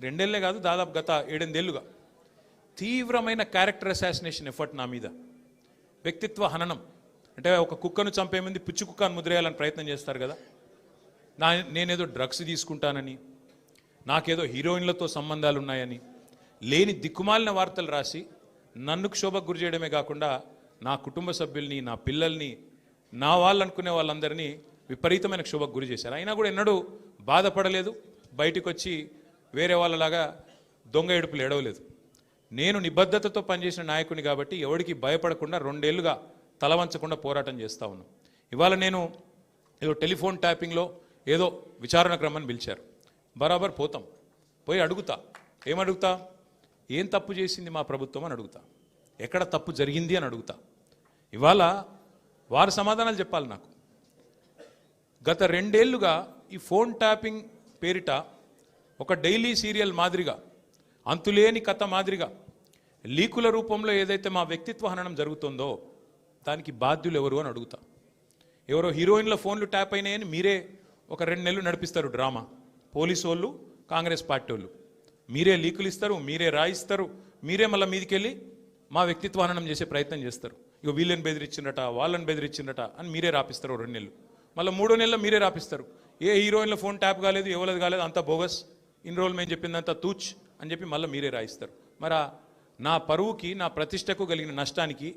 రెండేళ్ళే కాదు దాదాపు గత ఏడెనిమిదేళ్ళుగా తీవ్రమైన క్యారెక్టర్ అసాసినేషన్ ఎఫర్ట్ నా మీద. వ్యక్తిత్వ హననం. అంటే ఒక కుక్కను చంపే ముందు పిచ్చి కుక్కను ముద్రేయాలని ప్రయత్నం చేస్తారు కదా. నా నేనేదో డ్రగ్స్ తీసుకుంటానని నాకేదో హీరోయిన్లతో సంబంధాలు ఉన్నాయని లేని దిక్కుమాలిన వార్తలు రాసి నన్ను క్షోభకు గురి చేయడమే కాకుండా నా కుటుంబ సభ్యుల్ని నా పిల్లల్ని నా వాళ్ళు అనుకునే వాళ్ళందరినీ విపరీతమైన క్షోభకు గురి చేశారు. అయినా కూడా ఎన్నడూ బాధపడలేదు. బయటకు వచ్చి వేరే వాళ్ళలాగా దొంగ ఏడుపులు ఎడవలేదు నేను నిబద్ధతతో పనిచేసిన నాయకుని కాబట్టి ఎవడికి భయపడకుండా రెండేళ్ళుగా తలవంచకుండా పోరాటం చేస్తూ ఉన్నాను ఇవాళ నేను ఏదో టెలిఫోన్ ట్యాపింగ్లో ఏదో విచారణ క్రమాన్ని పిలిచారు. బరాబర్ పోతాం. పోయి అడుగుతా. ఏమడుగుతా ఏం తప్పు చేసింది మా ప్రభుత్వం అని అడుగుతా. ఎక్కడ తప్పు జరిగింది అని అడుగుతా. ఇవాళ వారు సమాధానాలు చెప్పాలి నాకు. గత రెండేళ్ళుగా ఈ ఫోన్ ట్యాపింగ్ పేరిట ఒక డైలీ సీరియల్ మాదిరిగా అంతులేని కథ మాదిరిగా లీకుల రూపంలో ఏదైతే మా వ్యక్తిత్వ హననం జరుగుతుందో దానికి బాధ్యులు ఎవరు అని అడుగుతా. ఎవరో హీరోయిన్ల ఫోన్లు ట్యాప్ అయినాయని మీరే ఒక రెండు నెలలు నడిపిస్తారు డ్రామా. పోలీసు వాళ్ళు కాంగ్రెస్ పార్టీ వాళ్ళు మీరే లీకులు ఇస్తారు మీరే రాయిస్తారు మీరే మళ్ళీ మీదికెళ్ళి మా వ్యక్తిత్వ హననం చేసే ప్రయత్నం చేస్తారు. ఇక వీళ్ళని బెదిరించిండట వాళ్ళని బెదిరించిండట అని మీరే రాపిస్తారు రెండు నెలలు. మళ్ళీ మూడో నెలలు మీరే రాపిస్తారు. ఏ హీరోయిన్ల ఫోన్ ట్యాప్ కాలేదు ఎవరిది కాలేదు అంతా బోగస్. ఇన్ని రోజులు మేము చెప్పిందంతా తూచ్ అని చెప్పి మళ్ళీ మీరే రాయిస్తారు. మరి నా పరువుకి నా ప్రతిష్టకు కలిగిన నష్టానికి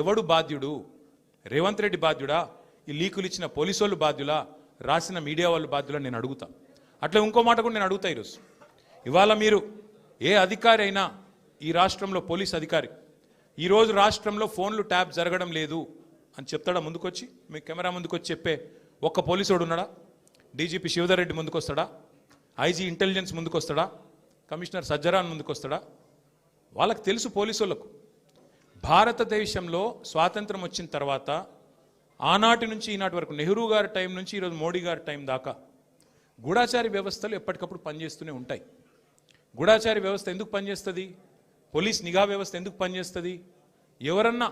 ఎవడు బాధ్యుడు? రేవంత్ రెడ్డి బాధ్యుడా? ఈ లీకులు ఇచ్చిన పోలీసు వాళ్ళు బాధ్యులా? రాసిన మీడియా వాళ్ళు బాధ్యులా? నేను అడుగుతా. అట్లా ఇంకో మాట కూడా నేను అడుగుతా ఈరోజు. ఇవాళ మీరు ఏ అధికారి అయినా ఈ రాష్ట్రంలో పోలీస్ అధికారి ఈరోజు రాష్ట్రంలో ఫోన్లు ట్యాప్ జరగడం లేదు అని చెప్తాడా ముందుకొచ్చి? మీ కెమెరా ముందుకొచ్చి చెప్పే ఒక్క పోలీసుడు ఉన్నాడా? డీజీపీ శివధర్ రెడ్డి ముందుకొస్తాడా? ఐజీ ఇంటెలిజెన్స్ ముందుకు వస్తాడా కమిషనర్ సజ్జరాన్ ముందుకొస్తాడా? వాళ్ళకి తెలుసు పోలీసు వాళ్ళకు భారతదేశంలో స్వాతంత్రం వచ్చిన తర్వాత ఆనాటి నుంచి ఈనాటి వరకు నెహ్రూ గారి టైం నుంచి ఈరోజు మోడీ గారి టైం దాకా గూఢాచారి వ్యవస్థలు ఎప్పటికప్పుడు పనిచేస్తూనే ఉంటాయి. గూఢాచారి వ్యవస్థ ఎందుకు పనిచేస్తుంది? పోలీస్ నిఘా వ్యవస్థ ఎందుకు పనిచేస్తుంది? ఎవరన్నా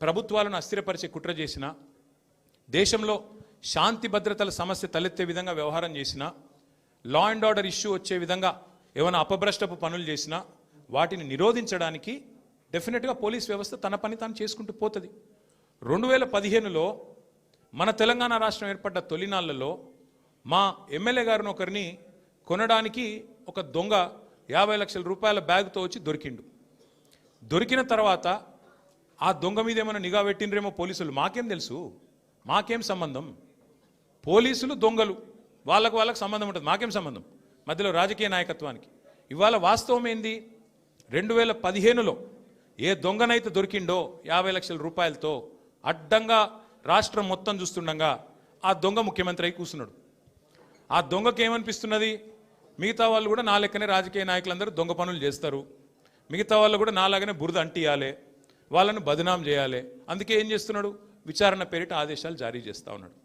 ప్రభుత్వాలను అస్థిరపరిచే కుట్ర చేసినా దేశంలో శాంతి భద్రతల సమస్య తలెత్తే విధంగా వ్యవహారం చేసినా లా అండ్ ఆర్డర్ ఇష్యూ వచ్చే విధంగా ఏమైనా అపభ్రష్టపు పనులు చేసినా వాటిని నిరోధించడానికి డెఫినెట్గా పోలీస్ వ్యవస్థ తన పని తాను చేసుకుంటూ పోతుంది. రెండు వేల పదిహేనులో మన తెలంగాణ రాష్ట్రం ఏర్పడ్డ తొలినాళ్ళలో మా ఎమ్మెల్యే గారిని ఒకరిని కొనడానికి ఒక దొంగ యాభై లక్షల రూపాయల బ్యాగ్తో వచ్చి దొరికిండు. దొరికిన తర్వాత ఆ దొంగ మీద ఏమైనా నిఘా పెట్టిండ్రేమో పోలీసులు మాకేం తెలుసు? మాకేం సంబంధం? పోలీసులు దొంగలు. వాళ్ళకు వాళ్ళకు సంబంధం ఉంటుంది. మాకేం సంబంధం? మధ్యలో రాజకీయ నాయకత్వానికి. ఇవాళ వాస్తవం ఏంది? రెండు వేల పదిహేనులో ఏ దొంగనైతే దొరికిండో యాభై లక్షల రూపాయలతో అడ్డంగా రాష్ట్రం మొత్తం చూస్తుండగా ఆ దొంగ ముఖ్యమంత్రి అయి కూర్చున్నాడు. ఆ దొంగకి ఏమనిపిస్తున్నది? మిగతా వాళ్ళు కూడా నా లెక్కనే రాజకీయ నాయకులందరూ దొంగ పనులు చేస్తారు. మిగతా వాళ్ళు కూడా నాలాగనే బురద అంటియాలి. వాళ్ళని బదనాం చేయాలి. అందుకే ఏం చేస్తున్నాడు? విచారణ పేరిట ఆదేశాలు జారీ చేస్తా ఉన్నాడు.